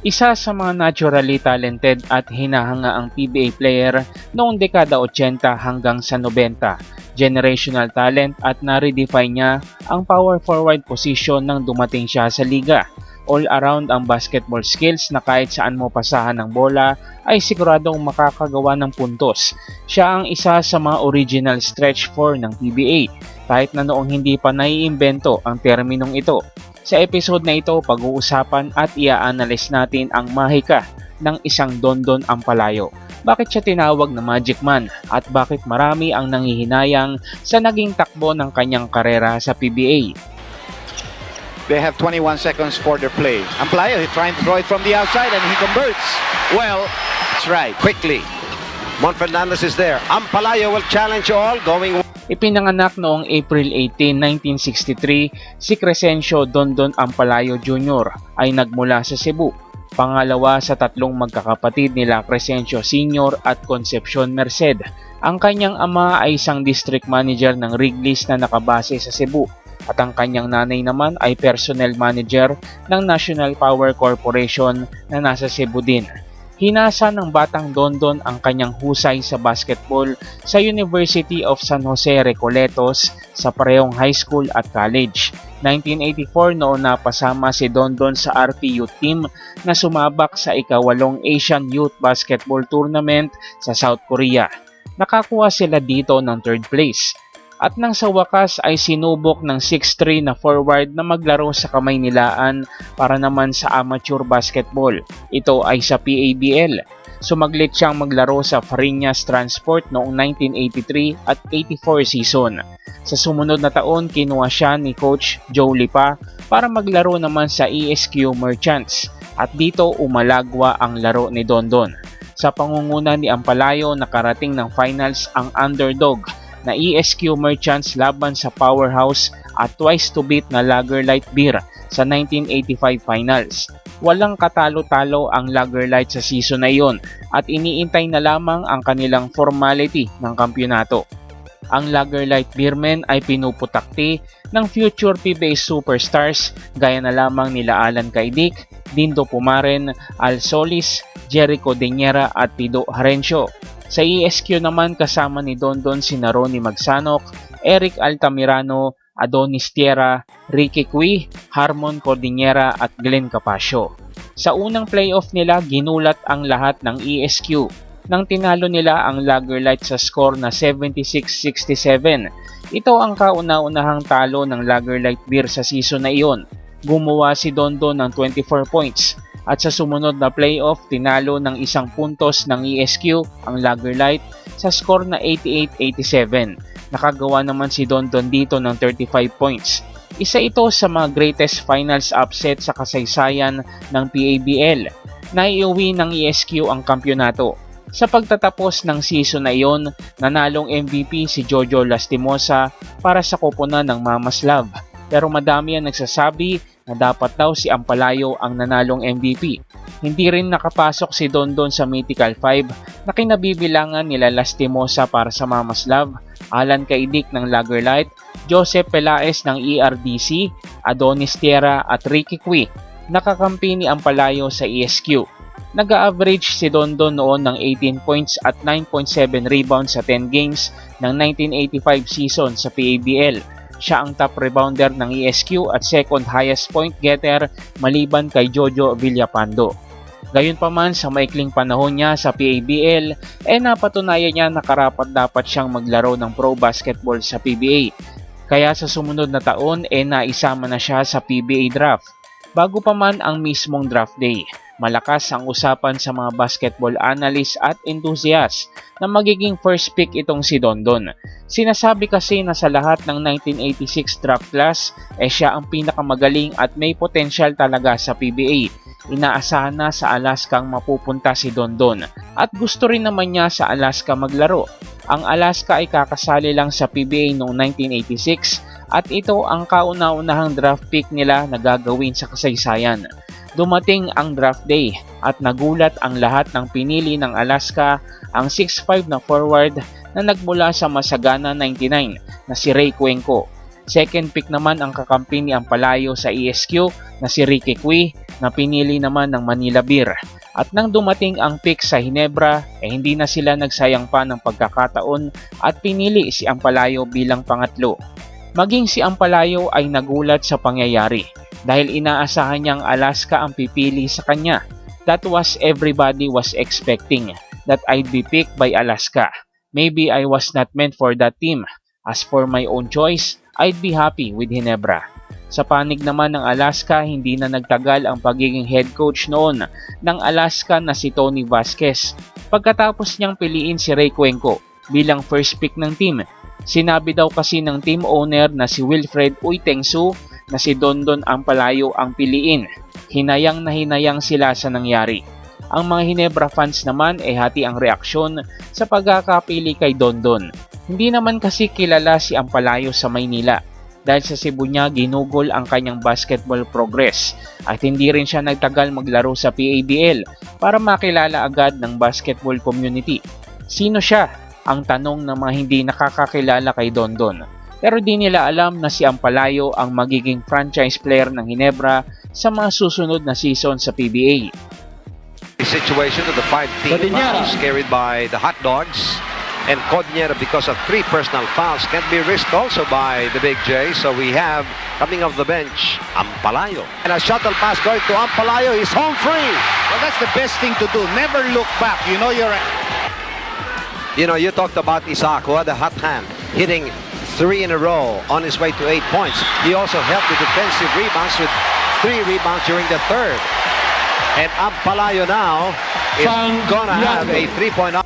Isa sa mga naturally talented at hinahanga ang PBA player noong dekada 80 hanggang sa 90. Generational talent at na-redefine niya ang power forward position nang dumating siya sa liga. All around ang basketball skills na kahit saan mo pasahan ng bola ay siguradong makakagawa ng puntos. Siya ang isa sa mga original stretch 4 ng PBA kahit na noong hindi pa naiimbento ang terminong ito. Sa episode na ito, pag-uusapan at i-analyze natin ang mahika ng isang Dondon Ampalayo. Bakit siya tinawag na Magic Man at bakit marami ang nangihinayang sa naging takbo ng kanyang karera sa PBA. They have 21 seconds for their play. Amplayo, he's trying to throw it from the outside and he converts. Well, that's right. Quickly. Mon Fernandez is there. Ampalayo will challenge all going Ipinanganak noong April 18, 1963, si Crescencio Dondon Ampalayo Jr. ay nagmula sa Cebu. Pangalawa sa tatlong magkakapatid nila Crescencio Sr. at Concepcion Merced. Ang kanyang ama ay isang district manager ng Wrigley's na nakabase sa Cebu at ang kanyang nanay naman ay personnel manager ng National Power Corporation na nasa Cebu din. Hinasa ng batang Dondon ang kanyang husay sa basketball sa University of San Jose Recoletos sa parehong high school at college. 1984 noon napasama si Dondon sa RP Youth Team na sumabak sa ikawalong Asian Youth Basketball Tournament sa South Korea. Nakakuha sila dito ng third place. At nang sa wakas ay sinubok ng 6'3 na forward na maglaro sa kamay nilaan para naman sa amateur basketball. Ito ay sa PABL. Sumaglit siyang maglaro sa Farinas Transport noong 1983 at 84 season. Sa sumunod na taon, kinuha siya ni Coach Joe Lipa para maglaro naman sa ESQ Merchants at dito umalagwa ang laro ni Dondon. Sa pangunguna ni Ampalayo, nakarating ng finals ang underdog na ESQ Merchants laban sa powerhouse at twice to beat na Lager Light Beer sa 1985 finals. Walang katalo-talo ang Lager Light sa season na iyon at iniintay na lamang ang kanilang formality ng kampyonato. Ang Lager Light Beermen ay pinuputakti ng future PBA superstars gaya na lamang nila Alan Kaidik, Dindo Pumaren, Al Solis, Jericho Deñera at Pido Harencio. Sa ESQ naman kasama ni Dondon si Ronnie Magsanok, Eric Altamirano, Adonis Tierra, Ricky Cui, Harmon Cordillera at Glenn Capasio. Sa unang playoff nila, ginulat ang lahat ng ESQ nang tinalo nila ang Lager Light sa score na 76-67. Ito ang kauna-unahang talo ng Lager Light Beer sa season na iyon. Gumawa si Dondon ng 24 points at sa sumunod na playoff tinalo ng isang puntos ng ESQ ang Lager Light sa score na 88-87. Nakagawa naman si Dondon dito ng 35 points. Isa ito sa mga greatest finals upset sa kasaysayan ng PABL. Naiuwi ng ESQ ang kampyonato. Sa pagtatapos ng season na iyon, nanalong MVP si Jojo Lastimosa para sa koponan ng Mamaslav. Pero madami ang nagsasabi na dapat daw si Ampalayo ang nanalong MVP. Hindi rin nakapasok si Dondon sa Mythical 5 na kinabibilangan nila Lastimosa para sa Mamaslav, Alan Kaidik ng Lagerlight, Joseph Pelaez ng ERDC, Adonis Tierra at Ricky Cui. Nakakampi ni Ampalayo sa ESQ. Nag-average si Dondon noon ng 18 points at 9.7 rebounds sa 10 games ng 1985 season sa PABL siya ang top rebounder ng ESQ at second highest point getter maliban kay Jojo Villapando. Gayunpaman sa maikling panahon niya sa PABL, eh napatunayan niya na karapat dapat siyang maglaro ng pro basketball sa PBA. Kaya sa sumunod na taon, eh naisama na siya sa PBA draft. Bago pa man ang mismong draft day, malakas ang usapan sa mga basketball analyst at enthusiast na magiging first pick itong si Dondon. Sinasabi kasi na sa lahat ng 1986 draft class, eh siya ang pinakamagaling at may potensyal talaga sa PBA. Inaasahan na sa Alaska ang mapupunta si Dondon at gusto rin naman niya sa Alaska maglaro. Ang Alaska ay kakasali lang sa PBA noong 1986 at ito ang kauna-unahang draft pick nila na gagawin sa kasaysayan. Dumating ang draft day at nagulat ang lahat ng pinili ng Alaska ang 6'5 na forward na nagmula sa Masagana 99 na si Ray Cuenco. Second pick naman ang kakampi ni Ampalayo sa ESQ na si Ricky Cui na pinili naman ng Manila Beer. At nang dumating ang pick sa Hinebra, eh hindi na sila nagsayang pa ng pagkakataon at pinili si Ampalayo bilang pangatlo. Maging si Ampalayo ay nagulat sa pangyayari dahil inaasahan niyang Alaska ang pipili sa kanya. That was everybody was expecting that I'd be picked by Alaska. Maybe I was not meant for that team. As for my own choice, I'd be happy with Hinebra. Sa panig naman ng Alaska, hindi na nagtagal ang pagiging head coach noon ng Alaska na si Tony Vasquez. Pagkatapos niyang piliin si Ray Cuenco bilang first pick ng team, sinabi daw kasi ng team owner na si Wilfred Uytengsu na si Dondon Ampalayo ang piliin. Hinayang na hinayang sila sa nangyari. Ang mga Hinebra fans naman ay hati ang reaksyon sa pagkakapili kay Dondon. Hindi naman kasi kilala si Ampalayo sa Maynila dahil sa Cebu niya ginugol ang kanyang basketball progress at hindi rin siya nagtagal maglaro sa PABL para makilala agad ng basketball community. Sino siya? Ang tanong ng mga hindi nakakakilala kay Dondon. Pero di nila alam na si Ampalayo ang magiging franchise player ng Hinebra sa mga susunod na season sa PBA. The situation of the five-team Cordillera. fouls carried by the Hot Dogs. And Codniera, because of three personal fouls, can be risked also by the Big J. So we have, coming off the bench, Ampalayo. And a shuttle pass going to Ampalayo. He's home free. Well, that's the best thing to do. Never look back. You know you're You know, you talked about Isaac, who had a hot hand, hitting three in a row on his way to eight points. He also helped with defensive rebounds with three rebounds during the third. And Ampalayo now is gonna have a three-point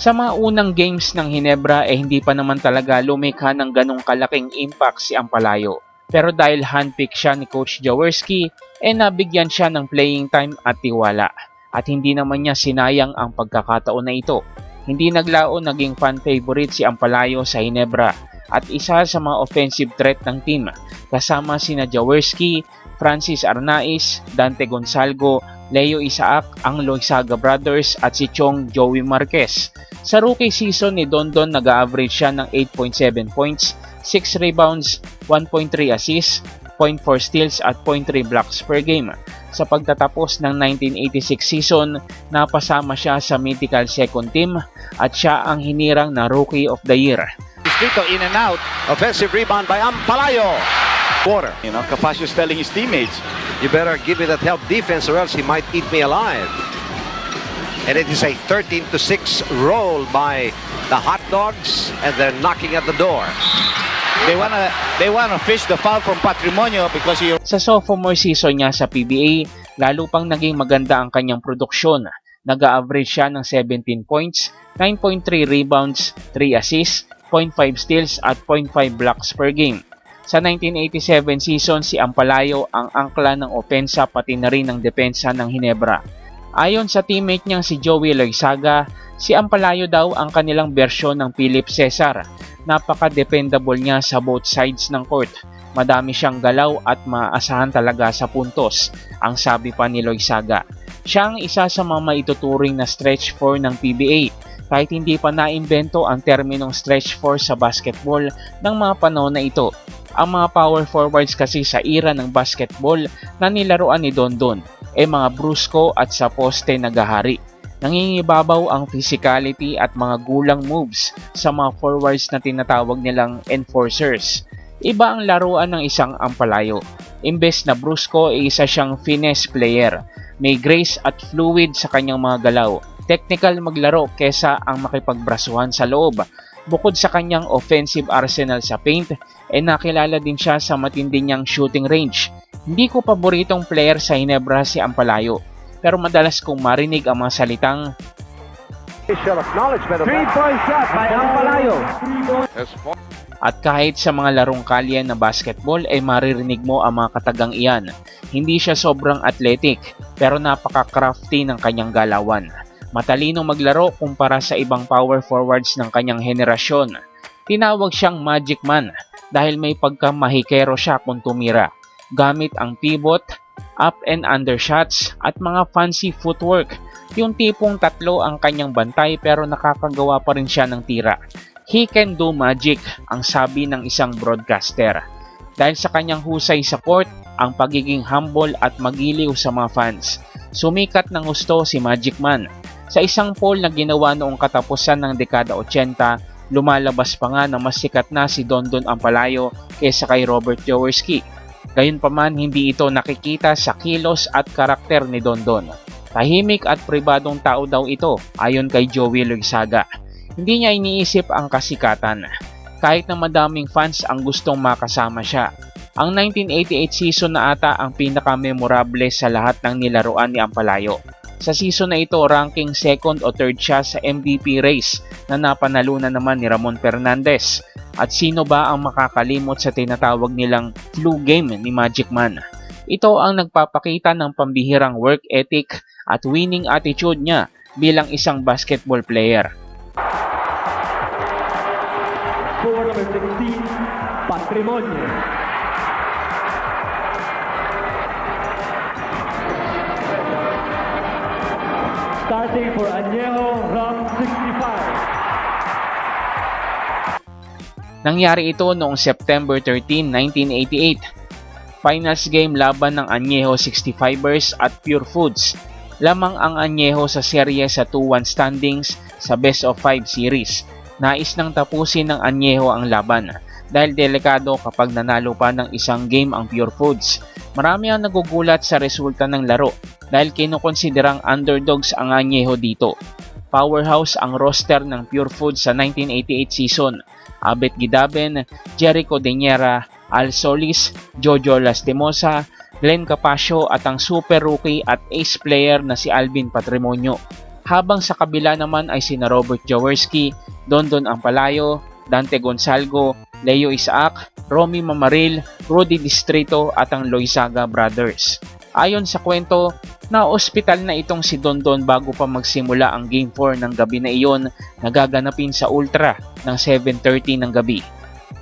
Sa mga unang games ng Hinebra eh hindi pa naman talaga lumikha ng ganong kalaking impact si Ampalayo. Pero dahil handpick siya ni Coach Jaworski, eh nabigyan siya ng playing time at tiwala. At hindi naman niya sinayang ang pagkakataon na ito. Hindi naglaon naging fan favorite si Ampalayo sa Hinebra at isa sa mga offensive threat ng team kasama sina Jaworski, Francis Arnaiz, Dante Gonzalgo, Leo Isaac, ang Loisaga Brothers at si Chong Joey Marquez. Sa rookie season ni Dondon nag-average siya ng 8.7 points, 6 rebounds, 1.3 assists, 0.4 steals at 0.3 blocks per game. Sa pagtatapos ng 1986 season, napasama siya sa mythical second team at siya ang hinirang na Rookie of the Year. Dito, in and out. Offensive rebound by Ampalayo. Quarter. You know, Capacio's telling his teammates, You better give me that help defense or else he might eat me alive. And it is a 13 to 6 roll by the hot dogs and they're knocking at the door. they wanna they wanna fish the foul from Patrimonio because he Sa sophomore season niya sa PBA, lalo pang naging maganda ang kanyang produksyon. Nag-average siya ng 17 points, 9.3 rebounds, 3 assists, 0.5 steals at 0.5 blocks per game. Sa 1987 season, si Ampalayo ang angkla ng opensa pati na rin ng depensa ng Hinebra. Ayon sa teammate niyang si Joey Loisaga, si Ampalayo daw ang kanilang bersyon ng Philip Cesar. Napaka-dependable niya sa both sides ng court. Madami siyang galaw at maasahan talaga sa puntos, ang sabi pa ni Loisaga. Siya ang isa sa mga maituturing na stretch 4 ng PBA kahit hindi pa naimbento ang terminong stretch 4 sa basketball ng mga panahon na ito. Ang mga power forwards kasi sa era ng basketball na nilaruan ni Dondon ay mga brusko at sa poste nagahari. Nangingibabaw ang physicality at mga gulang moves sa mga forwards na tinatawag nilang enforcers. Iba ang laruan ng isang ampalayo. Imbes na brusko ay isa siyang finesse player. May grace at fluid sa kanyang mga galaw. Technical maglaro kesa ang makipagbrasuhan sa loob. Bukod sa kanyang offensive arsenal sa paint, ay nakilala din siya sa matindi niyang shooting range. Hindi ko paboritong player sa Hinebra si Ampalayo, pero madalas kong marinig ang mga salitang three-point shot by Ampalayo. At kahit sa mga larong kalye na basketball ay maririnig mo ang mga katagang iyan. Hindi siya sobrang athletic pero napaka-crafty ng kanyang galawan. Matalino maglaro kumpara sa ibang power forwards ng kanyang henerasyon. Tinawag siyang Magic Man dahil may pagkamahikero siya kung tumira. Gamit ang pivot, up and under shots at mga fancy footwork. Yung tipong tatlo ang kanyang bantay pero nakakagawa pa rin siya ng tira. He can do magic, ang sabi ng isang broadcaster. Dahil sa kanyang husay sa court, ang pagiging humble at magiliw sa mga fans. Sumikat ng gusto si Magic Man. Sa isang poll na ginawa noong katapusan ng dekada 80, lumalabas pa nga na mas sikat na si Dondon Ampalayo kaysa kay Robert Jaworski. Gayunpaman hindi ito nakikita sa kilos at karakter ni Dondon. Tahimik at pribadong tao daw ito ayon kay Joey Loizaga. Hindi niya iniisip ang kasikatan. Kahit na madaming fans ang gustong makasama siya. Ang 1988 season na ata ang pinaka-memorable sa lahat ng nilaruan ni Ampalayo. Sa season na ito, ranking second o third siya sa MVP race na napanalunan naman ni Ramon Fernandez. At sino ba ang makakalimot sa tinatawag nilang flu game ni Magic Man? Ito ang nagpapakita ng pambihirang work ethic at winning attitude niya bilang isang basketball player. Score number 16, Patrimonio. Starting for Añejo, Ram 65. Nangyari ito noong September 13, 1988. Finals game laban ng Añejo 65ers at Pure Foods. Lamang ang Añejo sa serye sa 2-1 standings sa Best of 5 series. Nais nang tapusin ng Añejo ang laban dahil delikado kapag nanalo pa ng isang game ang Pure Foods. Marami ang nagugulat sa resulta ng laro dahil kinukonsiderang underdogs ang Añejo dito. Powerhouse ang roster ng Pure Foods sa 1988 season. Abet Gidaben, Jericho Deñera, Al Solis, Jojo Lastimosa, Glenn Capasio at ang super rookie at ace player na si Alvin Patrimonio. Habang sa kabila naman ay sina Robert Jaworski, Dondon Ampalayo, Dante Gonzalgo, Leo Isaac, Romy Mamaril, Rudy Distrito at ang Loizaga Brothers. Ayon sa kwento, na-ospital na itong si Dondon bago pa magsimula ang Game 4 ng gabi na iyon na gaganapin sa Ultra ng 7.30 ng gabi.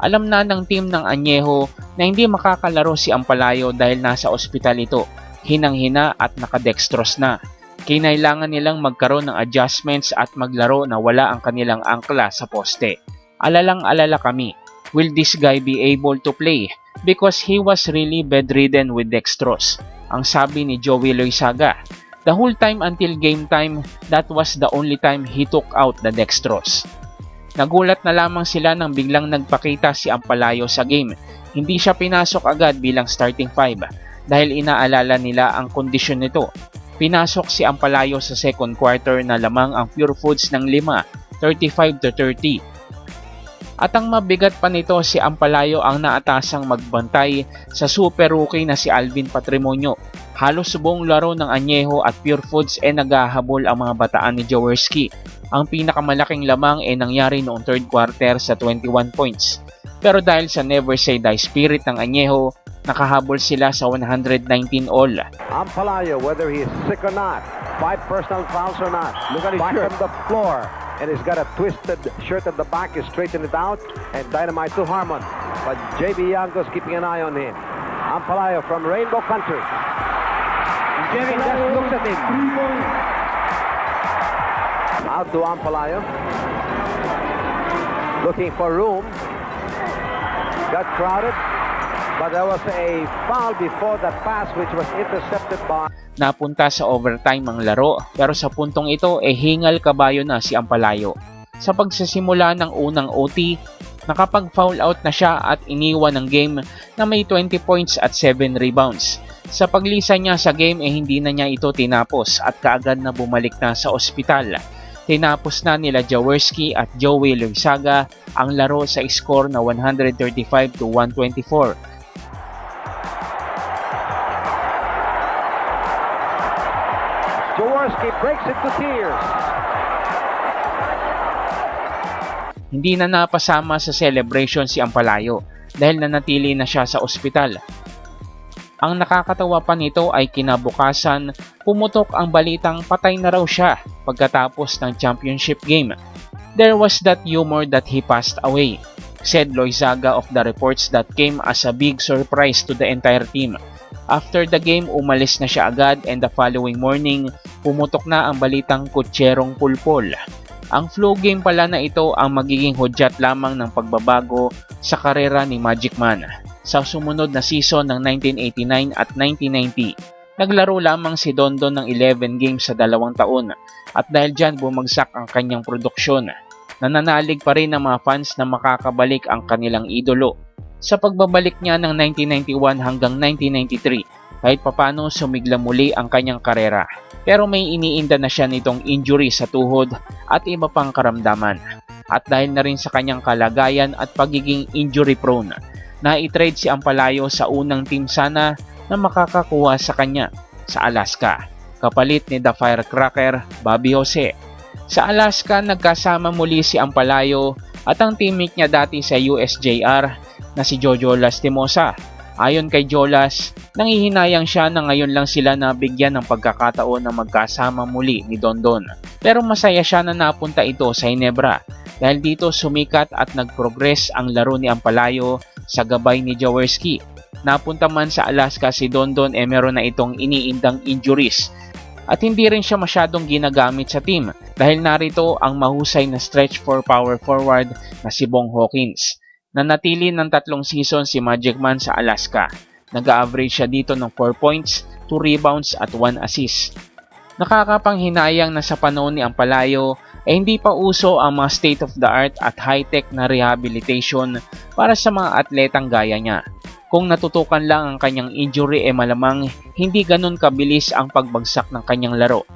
Alam na ng team ng Añejo na hindi makakalaro si Ampalayo dahil nasa ospital ito, hinang-hina at nakadextrose na. Kinailangan nilang magkaroon ng adjustments at maglaro na wala ang kanilang angkla sa poste. Alalang-alala kami, will this guy be able to play? Because he was really bedridden with dextrose. Ang sabi ni Joey Loizaga, The whole time until game time, that was the only time he took out the dextrose. Nagulat na lamang sila nang biglang nagpakita si Ampalayo sa game. Hindi siya pinasok agad bilang starting five dahil inaalala nila ang kondisyon nito. Pinasok si Ampalayo sa second quarter na lamang ang Pure Foods ng 5, 35 to 30. At ang mabigat pa nito si Ampalayo ang naatasang magbantay sa super rookie na si Alvin Patrimonio. Halos buong laro ng Añejo at Pure Foods ay naghahabol ang mga bataan ni Jaworski. Ang pinakamalaking lamang ay nangyari noong third quarter sa 21 points. Pero dahil sa never say die spirit ng Añejo, nakahabol sila sa 119 all. Ampalayo, whether he is sick or not, five personal fouls or not. Look at his back shirt. on the floor. And he's got a twisted shirt at the back. He straightened it out. And dynamite to Harmon. But JB Yango's keeping an eye on him. Ampalayo from Rainbow Country. Jerry just looks at him. Out to Ampalayo. Looking for room. Got crowded. But there was a foul before the pass which was intercepted by Napunta sa overtime ang laro pero sa puntong ito eh hingal kabayo na si Ampalayo. Sa pagsasimula ng unang OT, nakapag-foul out na siya at iniwan ng game na may 20 points at 7 rebounds. Sa paglisa niya sa game eh hindi na niya ito tinapos at kaagad na bumalik na sa ospital. Tinapos na nila Jaworski at Joey Loizaga ang laro sa score na 135 to 124 breaks into tears. Hindi na napasama sa celebration si Ampalayo dahil nanatili na siya sa ospital. Ang nakakatawa pa nito ay kinabukasan pumutok ang balitang patay na raw siya pagkatapos ng championship game. There was that humor that he passed away, said Loizaga of the reports that came as a big surprise to the entire team. After the game, umalis na siya agad and the following morning, pumutok na ang balitang kutserong pulpol. Ang flu game pala na ito ang magiging hudyat lamang ng pagbabago sa karera ni Magic Man. sa sumunod na season ng 1989 at 1990. Naglaro lamang si Dondon ng 11 games sa dalawang taon at dahil dyan bumagsak ang kanyang produksyon. Nananalig pa rin ng mga fans na makakabalik ang kanilang idolo. Sa pagbabalik niya ng 1991 hanggang 1993, kahit papano sumigla muli ang kanyang karera. Pero may iniinda na siya nitong injury sa tuhod at iba pang karamdaman. At dahil na rin sa kanyang kalagayan at pagiging injury prone, na i-trade si Ampalayo sa unang team sana na makakakuha sa kanya sa Alaska, kapalit ni The Firecracker Bobby Jose. Sa Alaska, nagkasama muli si Ampalayo at ang teammate niya dati sa USJR na si Jojo Lastimosa. Ayon kay Jolas, nangihinayang siya na ngayon lang sila nabigyan ng pagkakataon na magkasama muli ni Dondon. Pero masaya siya na napunta ito sa Hinebra dahil dito sumikat at nag-progress ang laro ni Ampalayo sa gabay ni Jaworski. Napunta man sa Alaska si Dondon e meron na itong iniindang injuries at hindi rin siya masyadong ginagamit sa team dahil narito ang mahusay na stretch for power forward na si Bong Hawkins. Nanatili ng tatlong season si Magic Man sa Alaska. Nag-average siya dito ng 4 points, 2 rebounds at 1 assist. Nakakapanghinayang na sa panahon ni Ampalayo ay hindi pa uso ang mga state-of-the-art at high-tech na rehabilitation para sa mga atletang gaya niya. Kung natutukan lang ang kanyang injury e malamang hindi ganun kabilis ang pagbagsak ng kanyang laro.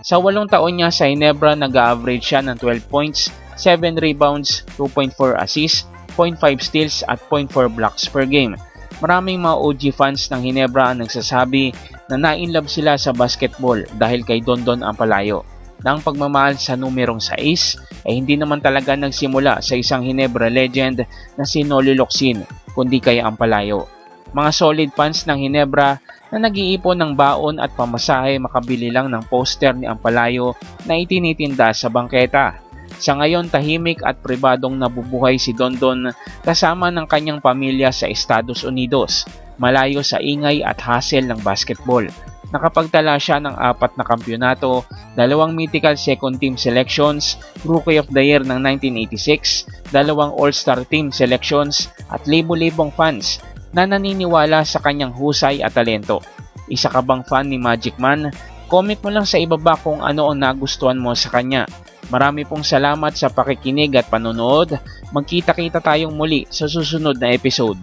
Sa walong taon niya sa Hinebra nag-average siya ng 12 points, 7 rebounds, 2.4 assists, 0.5 steals at 0.4 blocks per game. Maraming mga OG fans ng Hinebra ang nagsasabi na na-inlove sila sa basketball dahil kay Dondon Ampalayo. Na ang pagmamahal sa numerong 6 ay hindi naman talaga nagsimula sa isang Hinebra legend na si Noli Locsin, kundi kay Ampalayo. Mga solid fans ng Hinebra na nag-iipon ng baon at pamasahe makabili lang ng poster ni Ampalayo na itinitinda sa bangketa. Sa ngayon tahimik at pribadong nabubuhay si Dondon kasama ng kanyang pamilya sa Estados Unidos, malayo sa ingay at hassle ng basketball. Nakapagtala siya ng apat na kampyonato, dalawang mythical second team selections, Rookie of the Year ng 1986, dalawang All-Star team selections at libo-libong fans na naniniwala sa kanyang husay at talento. Isa ka bang fan ni Magic Man? Comment mo lang sa ibaba kung ano ang nagustuhan mo sa kanya. Marami pong salamat sa pakikinig at panonood. Magkita-kita tayong muli sa susunod na episode.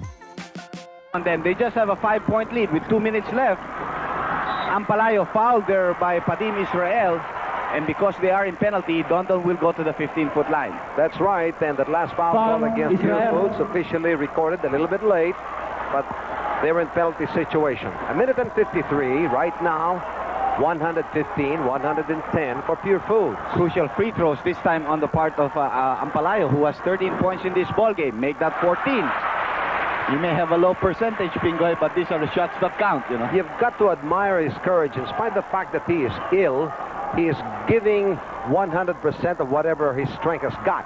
And then they just have a five-point lead with two minutes left. Ampalayo fouled there by Padim Israel. And because they are in penalty, Dondon will go to the 15-foot line. That's right, and that last foul Foul call against Israel. Foods officially recorded a little bit late, but they're in penalty situation. A minute and 53 right now. 115, 110 for Pure Foods. Crucial free throws this time on the part of uh, uh, Ampalayo, who has 13 points in this ball game. Make that 14. You may have a low percentage, Pingoy, but these are the shots that count, you know. You've got to admire his courage, in spite of the fact that he is ill. He is giving 100% of whatever his strength has got.